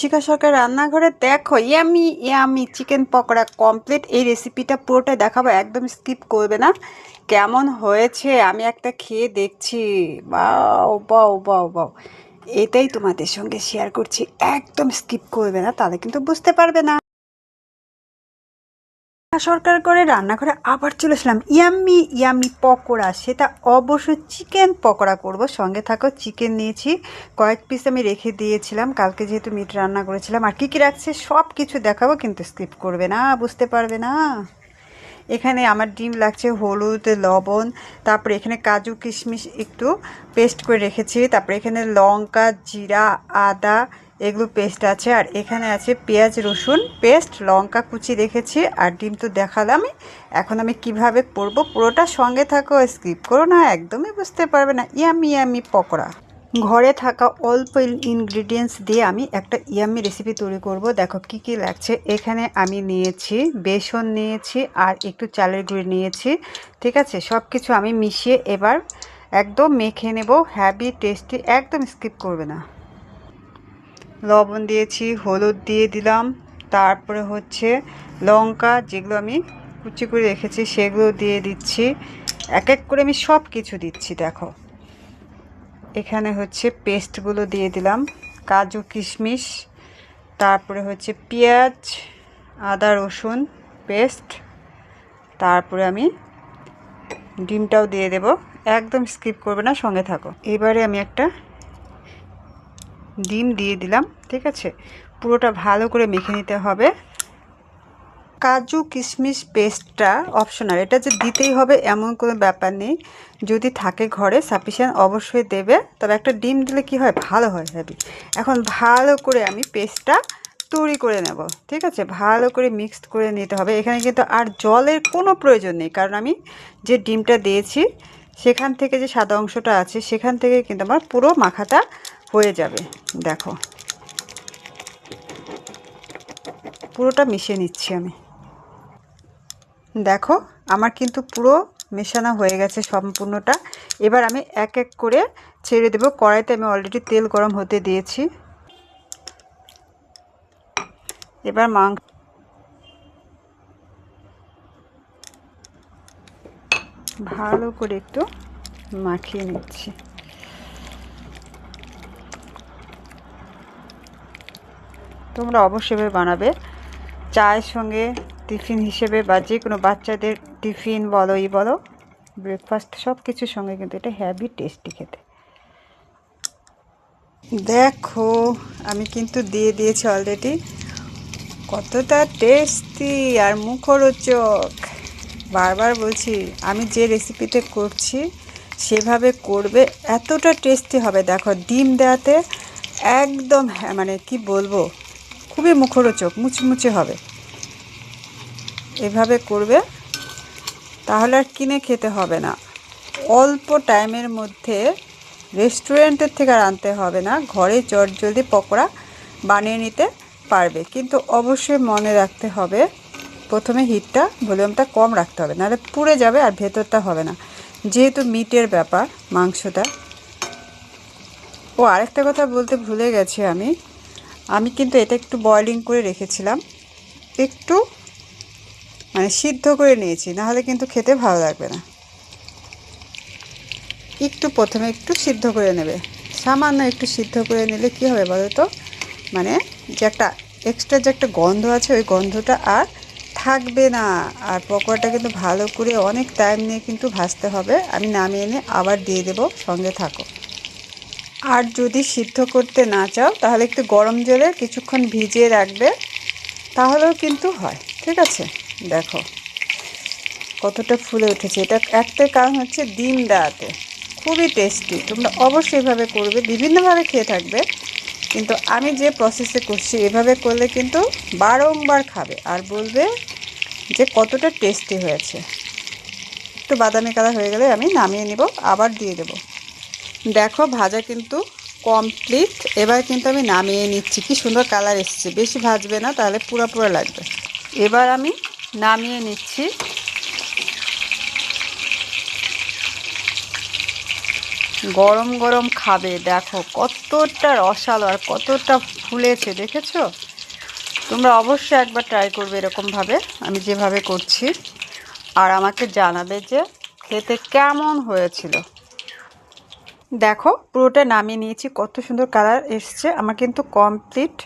শিখা সরকার রান্নাঘরে, দেখো, yummy yummy chicken pakora complete এই রেসিপিটা পুরোটা দেখাবো, একদম স্কিপ করবে না। কেমন হয়েছে, আমি একটা খেয়ে দেখছি। বাও বাও বাও বাও এটাই তোমাদের সঙ্গে শেয়ার করছি। একদম স্কিপ করবে না, তাহলে কিন্তু বুঝতে পারবে না। সরকার করে রান্নাঘরে আবার চলে এসলাম। Yummy yummy pakora. সেটা অবশ্যই চিকেন পকোড়া করব। সঙ্গে থাকো, চিকেন নিয়েছি। কয়েক পিস আমি রেখে দিয়েছিলাম। কালকে যেহেতু মিট রান্না করেছিলাম। আর কী কী রাখছে সব কিছু দেখাবো, কিন্তু স্কিপ করবে না, বুঝতে পারবে না। এখানে আমার ডিম লাগছে হলুদ, লবণ, তারপরে এখানে কাজু কিশমিশ একটু পেস্ট করে রেখেছি। তারপরে এখানে লঙ্কা, জিরা, আদা এগুলো পেস্ট আছে, আর এখানে আছে পেঁয়াজ, রসুন পেস্ট লঙ্কা কুচি রেখেছি, আর ডিম তো দেখালামই। এখন আমি কীভাবে করব পুরোটা সঙ্গে থাকো স্কিপ করো না, একদমই বুঝতে পারবে না। Yummy yummy pakora. ঘরে থাকা অল্প ইনগ্রিডিয়েন্টস দিয়ে আমি একটা ইয়ামি রেসিপি তৈরি করব। দেখো কি কি লাগছে। এখানে আমি নিয়েছি বেসন নিয়েছি, আর একটু চালের গুঁড়ি নিয়েছি। ঠিক আছে? সব কিছু আমি মিশিয়ে এবার একদম মেখে নেব। হ্যাভি টেস্টি একদম স্কিপ করবে না। লবণ দিয়েছি, হলুদ দিয়ে দিলাম। তারপরে হচ্ছে লঙ্কা যেগুলো আমি কুচি করে রেখেছি সেগুলো দিয়ে দিচ্ছি। এক এক করে আমি সব কিছু দিচ্ছি, দেখো। এখানে হচ্ছে পেস্টগুলো দিয়ে দিলাম, কাজু কিশমিশ, তারপরে হচ্ছে পেঁয়াজ, আদা, রসুন পেস্ট। তারপরে আমি ডিমটাও দিয়ে দেব। একদম স্কিপ করবে না, সঙ্গে থাকো। এবারে আমি একটা ডিম দিয়ে দিলাম, ঠিক আছে? পুরোটা ভালো করে মেখে নিতে হবে। কাজু কিশমিশ পেস্টটা অপশনাল এটা যে দিতেই হবে এমন কোনো ব্যাপার নেই। যদি থাকে ঘরে সাফিসিয়েন্ট অবশ্যই দেবে। তবে একটা ডিম দিলে কি হয়? ভালো হয় হ্যাভি এখন ভালো করে আমি পেস্টটা তৈরি করে নেব, ঠিক আছে? ভালো করে মিক্সড করে নিতে হবে। এখানে কিন্তু আর জলের কোনো প্রয়োজন নেই, কারণ আমি যে ডিমটা দিয়েছি, সেখান থেকে যে সাদা অংশটা আছে, সেখান থেকে কিন্তু আমার পুরো মাখাটা হয়ে যাবে, দেখো। পুরোটা মিশিয়ে নিচ্ছি আমি। দেখো, আমার কিন্তু পুরো মেশানো হয়ে গেছে সম্পূর্ণটা। এবার আমি এক এক করে ছেড়ে দেবো। কড়াইতে আমি অলরেডি তেল গরম হতে দিয়েছি। এবার মাংস ভালো করে একটু মাখিয়ে নিচ্ছি। তোমরা অবশ্যই বানাবে। চায়ের সঙ্গে টিফিন হিসেবে বা যে কোনো বাচ্চাদের টিফিন বলো, ই বলো ব্রেকফাস্ট সব কিছুর সঙ্গে কিন্তু এটা হ্যাভি টেস্টি খেতে। দেখো, আমি কিন্তু দিয়ে দিয়েছি অলরেডি কতটা টেস্টি আর মুখরোচক। বারবার বলছি, আমি যে রেসিপিতে করছি, সেভাবে করবে, এতটা টেস্টি হবে। দেখো, ডিম দেওয়াতে একদম মানে কি বলব খুবই মুখরোচক, মুচমুচে হবে। এভাবে করবে, তাহলে আর কিনে খেতে হবে না। অল্প টাইমের মধ্যে রেস্টুরেন্টের থেকে আর আনতে হবে না, ঘরে জলদি পকোড়া বানিয়ে নিতে পারবে। কিন্তু অবশ্যই মনে রাখতে হবে, প্রথমে হিটটা, ভলিউমটা কম রাখতে হবে, নাহলে পুড়ে যাবে আর ভেতরটা হবে না। যেহেতু মিটের ব্যাপার, মাংসটা। ও আরেকটা কথা বলতে ভুলে গেছি আমি। আমি কিন্তু এটা একটু বয়লিং করে রেখেছিলাম। একটু মানে সিদ্ধ করে নিয়েছি, নাহলে কিন্তু খেতে ভালো লাগবে না। একটু প্রথমে একটু সিদ্ধ করে নেবে। সামান্য একটু সিদ্ধ করে নিলে কী হবে বলো তো মানে যে একটা এক্সট্রা যে একটা গন্ধ আছে, ওই গন্ধটা আর থাকবে না। আর পকোড়াটা কিন্তু ভালো করে অনেক টাইম নিয়ে কিন্তু ভাজতে হবে। আমি নামিয়ে এনে আবার দিয়ে দেবো, সঙ্গে থাকো। আর যদি সিদ্ধ করতে না চাও, তাহলে একটু গরম জলে কিছুক্ষণ ভিজিয়ে রাখবে, তাহলেও কিন্তু হয়, ঠিক আছে? দেখো, কতটা ফুলে উঠেছে। এটা একটাই কারণ হচ্ছে ডিম দেওয়াতে। খুবই টেস্টি তোমরা অবশ্যই এভাবে করবে। বিভিন্নভাবে খেয়ে থাকবে। কিন্তু আমি যে প্রসেসে করছি, এভাবে করলে কিন্তু বারংবার খাবে। আর বলবে যে কতটা টেস্টি হয়েছে। একটু বাদামি কালার হয়ে গেলে আমি নামিয়ে নিব, আবার দিয়ে দেব। দেখো, ভাজা কিন্তু কমপ্লিট এবার কিন্তু আমি নামিয়ে নিচ্ছি। কি সুন্দর কালার এসেছে। বেশি ভাজবে না, তাহলে পুরো পুরো লাগবে। এবার আমি নামিয়ে নিচ্ছি। গরম গরম খাবে। দেখো, কতটা রসালো আর কতটা ফুলেছে, দেখেছ? তোমরা অবশ্যই একবার ট্রাই করবে এরকমভাবে। আমি যেভাবে করছি। আর আমাকে জানাবে যে খেতে কেমন হয়েছিল। দেখো পুরোটা নামিয়ে নিয়েছি। কত সুন্দর কালার এসছে। আমার কিন্তু কমপ্লিট